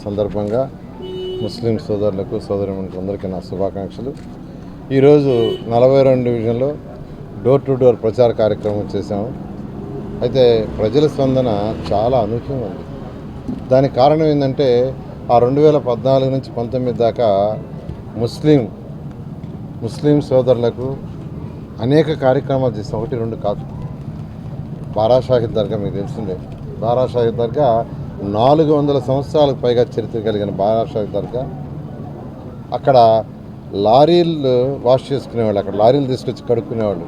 సందర్భంగా ముస్లిం సోదరులకు సోదరులకు అందరికీ నా శుభాకాంక్షలు. ఈరోజు నలభై రెండు డివిజన్లో డోర్ టు డోర్ ప్రచార కార్యక్రమం చేశాము. అయితే ప్రజల స్పందన చాలా అనూహ్యంగా ఉంది. దానికి కారణం ఏంటంటే ఆ రెండు వేల పద్నాలుగు నుంచి పంతొమ్మిది దాకా ముస్లిం ముస్లిం సోదరులకు అనేక కార్యక్రమాలు చేసాం ఒకటి రెండు కాదు. బారాషాహిద్ దర్గా మీకు తెలిసిందే. బారాషాహిద్ దర్గా నాలుగు వందల సంవత్సరాలకు పైగా చరిత్ర కలిగిన బారా దర్గా. అక్కడ లారీలు వాష్ చేసుకునేవాళ్ళు అక్కడ లారీలు తీసుకొచ్చి కడుక్కునేవాళ్ళు.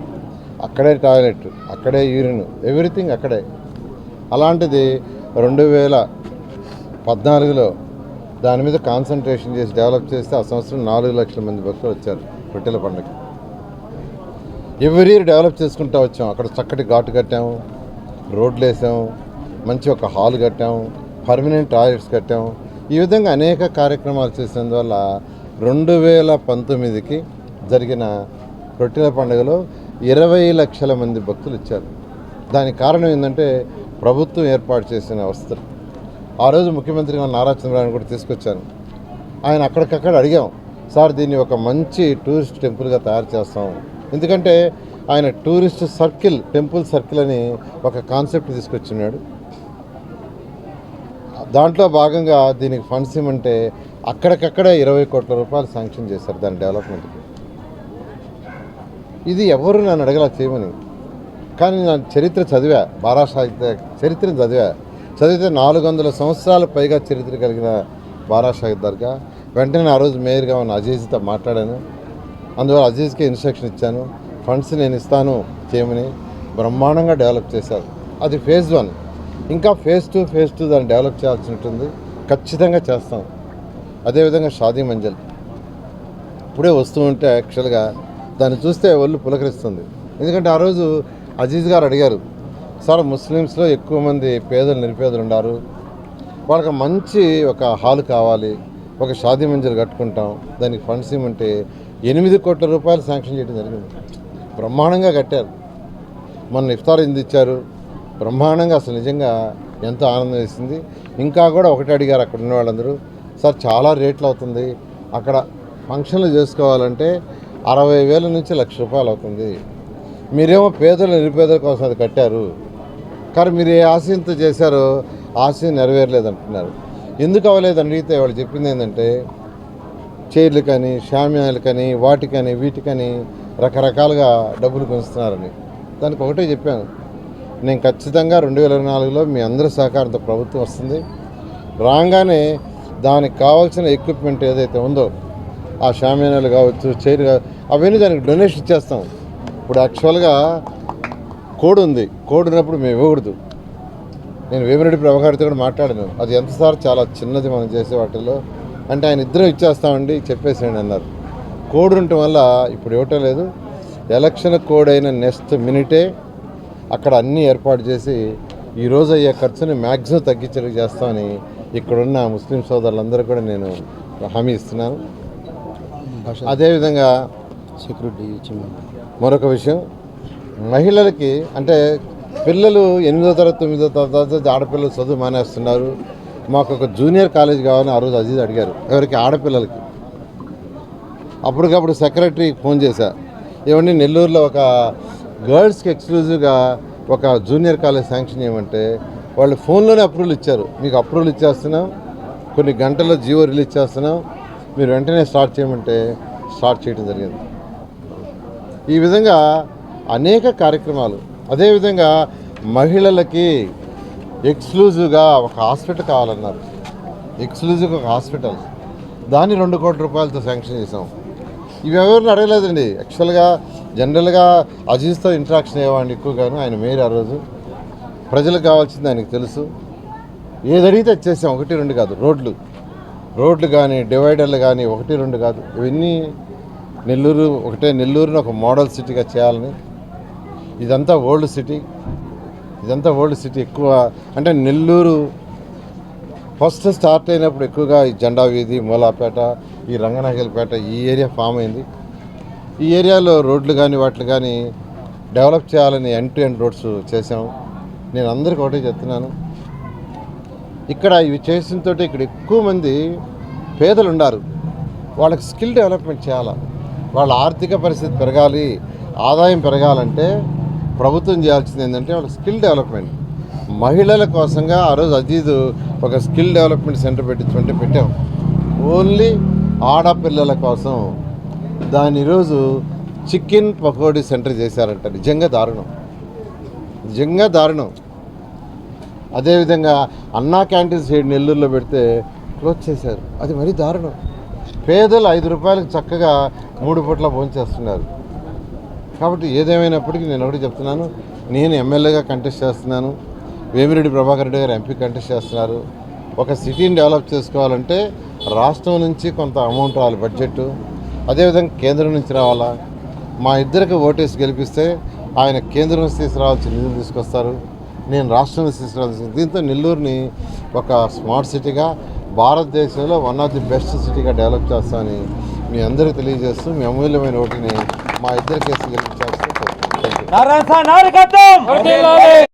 అక్కడే టాయిలెట్ అక్కడే యూరిన్ ఎవ్రీథింగ్ అక్కడే. అలాంటిది రెండు వేల పద్నాలుగులో దాని మీద కాన్సన్ట్రేషన్ చేసి డెవలప్ చేస్తే ఆ సంవత్సరం నాలుగు లక్షల మంది భక్తులు వచ్చారు రొట్టెల పండుగ. ఎవ్రీ ఇయర్ డెవలప్ చేసుకుంటూ వచ్చాం. అక్కడ చక్కటి ఘాటు కట్టాము రోడ్లు వేసాము మంచి ఒక హాల్ కట్టాము. పర్మనెంట్ టాయిలెట్స్ కట్టాము. ఈ విధంగా అనేక కార్యక్రమాలు చేసినందువల్ల రెండు వేల పంతొమ్మిదికి జరిగిన రొట్టెల పండుగలో ఇరవై లక్షల మంది భక్తులు ఇచ్చారు దానికి కారణం ఏంటంటే ప్రభుత్వం ఏర్పాటు చేసిన వసతులు ఆ రోజు ముఖ్యమంత్రి నారా చంద్రబాబు కూడా తీసుకొచ్చాను ఆయన అక్కడికక్కడ అడిగాం సార్ దీన్ని ఒక మంచి టూరిస్ట్ టెంపుల్గా తయారు చేస్తాం. ఎందుకంటే ఆయన టూరిస్ట్ సర్కిల్ టెంపుల్ సర్కిల్ అని ఒక కాన్సెప్ట్ తీసుకొచ్చినాడు దాంట్లో భాగంగా దీనికి ఫండ్స్ ఇవ్వమంటే అక్కడికక్కడే ఇరవై కోట్ల రూపాయలు శాంక్షన్ చేశారు దాని డెవలప్మెంట్కి. ఇది ఎవరు నన్ను అడగలా చేయమని? కానీ నా చరిత్ర చదివా బారా సాహిత్య చరిత్రను చదివా. చదివితే నాలుగు వందల సంవత్సరాల పైగా చరిత్ర కలిగిన బారా షాహిద్ దర్గా. వెంటనే ఆ రోజు మేయర్గా ఉన్న అజీజ్తో మాట్లాడాను. అందువల్ల అజీజ్కి ఇన్స్ట్రక్షన్ ఇచ్చాను. ఫండ్స్ నేను ఇస్తాను చేయమని బ్రహ్మాండంగా డెవలప్ చేశారు. అది ఫేజ్ వన్. ఇంకా ఫేస్ టు ఫేస్ టు దాన్ని డెవలప్ చేయాల్సి ఉంటుంది ఖచ్చితంగా చేస్తాం. అదేవిధంగా షాదీ మంజల్. ఇప్పుడే వస్తూ ఉంటే యాక్చువల్గా దాన్ని చూస్తే ఒళ్ళు పులకరిస్తుంది. ఎందుకంటే ఆ రోజు అజీజ్ గారు అడిగారు సార్ ముస్లిమ్స్లో ఎక్కువ మంది పేదలు నిరుపేదలు ఉన్నారు. వాళ్ళకి మంచి ఒక హాల్ కావాలి ఒక షాదీ మంజలు కట్టుకుంటాం. దానికి ఫండ్స్ ఇవ్వమంటే ఎనిమిది కోట్ల రూపాయలు శాంక్షన్ చేయడం జరిగింది. బ్రహ్మాండంగా కట్టారు. మొన్న ఇఫ్తార్ ఇంది ఇచ్చారు? బ్రహ్మాండంగా అసలు నిజంగా ఎంతో ఆనందం వేసింది. ఇంకా కూడా ఒకటి అడిగారు అక్కడ ఉన్న వాళ్ళందరూ సార్ చాలా రేట్లు అవుతుంది. అక్కడ ఫంక్షన్లు చేసుకోవాలంటే అరవై వేల నుంచి లక్ష రూపాయలు అవుతుంది. మీరేమో పేదలు నిరుపేదల కోసం అది కట్టారు. కానీ మీరు ఏ ఆశయంతో చేశారో ఆశయం నెరవేరలేదు అంటున్నారు ఎందుకు అవ్వలేదు? అడిగితే వాళ్ళు చెప్పింది ఏంటంటే చైర్లు కానీ షామ్యాలు కానీ వాటికని వీటికని రకరకాలుగా డబ్బులు పెంచుతున్నారని. దానికి ఒకటే చెప్పాను. నేను ఖచ్చితంగా రెండు వేల ఇరవై నాలుగులో మీ అందరి సహకారంతో ప్రభుత్వం వస్తుంది. రాగానే దానికి కావాల్సిన ఎక్విప్మెంట్ ఏదైతే ఉందో ఆ షామియానాలు కావచ్చు చైర్ కావచ్చు అవన్నీ దానికి డొనేషన్ ఇచ్చేస్తాం. ఇప్పుడు యాక్చువల్గా కోడ్ ఉంది. కోడ్ ఉన్నప్పుడు మేము ఇవ్వకూడదు. నేను వేమిరెడ్డి ప్రభాకర్తో కూడా మాట్లాడాను. అది ఎంత సార్ చాలా చిన్నది మనం చేసే వాటిల్లో. అంటే ఆయన ఇద్దరం ఇచ్చేస్తామండి చెప్పేసేయండి అన్నారు. కోడ్ ఉండటం వల్ల ఇప్పుడు ఇవ్వటం లేదు. ఎలక్షన్ కోడ్ అయిన నెక్స్ట్ మినిటే అక్కడ అన్నీ ఏర్పాటు చేసి ఈరోజు అయ్యే ఖర్చుని మ్యాక్సిమం తగ్గించేలా చేస్తామని ఇక్కడున్న ముస్లిం సోదరులందరూ కూడా నేను హామీ ఇస్తున్నాను. అదేవిధంగా సెక్యూరిటీ మరొక విషయం మహిళలకి అంటే పిల్లలు ఎనిమిదో తరగతి తొమ్మిదో తరగతి ఆడపిల్లలు చదువు మానేస్తున్నారు. మాకు ఒక జూనియర్ కాలేజ్ కావాలని ఆ రోజు అజీజ్ అడిగారు ఎవరికి? ఆడపిల్లలకి. అప్పటికప్పుడు సెక్రటరీ ఫోన్ చేశా ఏమండి నెల్లూరులో ఒక గర్ల్స్కి ఎక్స్క్లూజివ్గా ఒక జూనియర్ కాలేజ్ శాంక్షన్ చేయమంటే వాళ్ళు ఫోన్లోనే అప్రూవల్ ఇచ్చారు. మీకు అప్రూవల్ ఇచ్చేస్తున్నాం. కొన్ని గంటల్లో జియో రిలీజ్ చేస్తున్నాం. మీరు వెంటనే స్టార్ట్ చేయమంటే స్టార్ట్ చేయడం జరిగింది. ఈ విధంగా అనేక కార్యక్రమాలు. అదేవిధంగా మహిళలకి ఎక్స్క్లూజివ్గా ఒక హాస్పిటల్ కావాలన్నారు. ఎక్స్క్లూజివ్గా ఒక హాస్పిటల్. దాన్ని రెండు కోట్ల రూపాయలతో శాంక్షన్ చేసాం ఇవి ఎవరిని అడగలేదండి. యాక్చువల్గా జనరల్గా అజీజ్తో ఇంట్రాక్షన్ అయ్యేవాడిని ఎక్కువగాను ఆయన మేయర్ ఆ రోజు. ప్రజలకు కావాల్సింది ఆయనకు తెలుసు. ఏది అడిగితే చేసాం ఒకటి రెండు కాదు రోడ్లు. రోడ్లు కానీ డివైడర్లు కానీ ఒకటి రెండు కాదు. ఇవన్నీ నెల్లూరు ఒకటే నెల్లూరుని ఒక మోడల్ సిటీగా చేయాలని. ఇదంతా ఓల్డ్ సిటీ. ఇదంతా ఓల్డ్ సిటీ ఎక్కువ. అంటే నెల్లూరు ఫస్ట్ స్టార్ట్ అయినప్పుడు ఎక్కువగా ఈ జెండా వీధి మూలాపేట ఈ రంగనాయకలపేట ఈ ఏరియా ఫామ్ అయింది. ఈ ఏరియాలో రోడ్లు కానీ వాటిని కానీ డెవలప్ చేయాలని ఎండ్ టు ఎండ్ రోడ్స్ చేసాం నేను అందరికీ ఒకటే చెప్తున్నాను. ఇక్కడ ఇవి చేసిన తోటి ఇక్కడ ఎక్కువ మంది పేదలు ఉన్నారు. వాళ్ళకి స్కిల్ డెవలప్మెంట్ చేయాలి. వాళ్ళ ఆర్థిక పరిస్థితి పెరగాలి ఆదాయం పెరగాలంటే ప్రభుత్వం చేయాల్సింది ఏంటంటే వాళ్ళ స్కిల్ డెవలప్మెంట్. మహిళల కోసంగా ఆ రోజు అజీదు ఒక స్కిల్ డెవలప్మెంట్ సెంటర్ పెట్టించుకుంటే పెట్టాం. ఓన్లీ ఆడపిల్లల కోసం దాని ఈరోజు చికెన్ పకోడీ సెంటర్ చేశారంట. నిజంగా దారుణం. నిజంగా దారుణం. అదేవిధంగా అన్నా క్యాంటీన్ సైడ్ నెల్లూరులో పెడితే క్లోజ్ చేశారు. అది మరీ దారుణం. పేదలు ఐదు రూపాయలకు చక్కగా మూడు పూట్ల భోంచేస్తున్నారు కాబట్టి ఏదేమైనప్పటికీ నేను ఒకటి చెప్తున్నాను. నేను ఎమ్మెల్యేగా కంటెస్ట్ చేస్తున్నాను. వేమిరెడ్డి ప్రభాకర్ రెడ్డి గారు ఎంపీ కంటెస్ట్ చేస్తున్నారు. ఒక సిటీని డెవలప్ చేసుకోవాలంటే రాష్ట్రం నుంచి కొంత అమౌంట్ రావాలి బడ్జెట్ అదేవిధంగా కేంద్రం నుంచి రావాలా? మా ఇద్దరికి ఓటేసి గెలిపిస్తే ఆయన కేంద్రం నుంచి తీసుకురావాల్సిన నిధులు తీసుకొస్తారు. నేను రాష్ట్రం నుంచి తీసుకురావాల్సిన దీంతో నెల్లూరుని ఒక స్మార్ట్ సిటీగా భారతదేశంలో వన్ ఆఫ్ ది బెస్ట్ సిటీగా డెవలప్ చేస్తామని మీ అందరికీ తెలియజేస్తూ మీ అమూల్యమైన ఓటుని మా ఇద్దరి కేసు గెలిపించాల్సి నారాయణ సార్ నాయకత్వం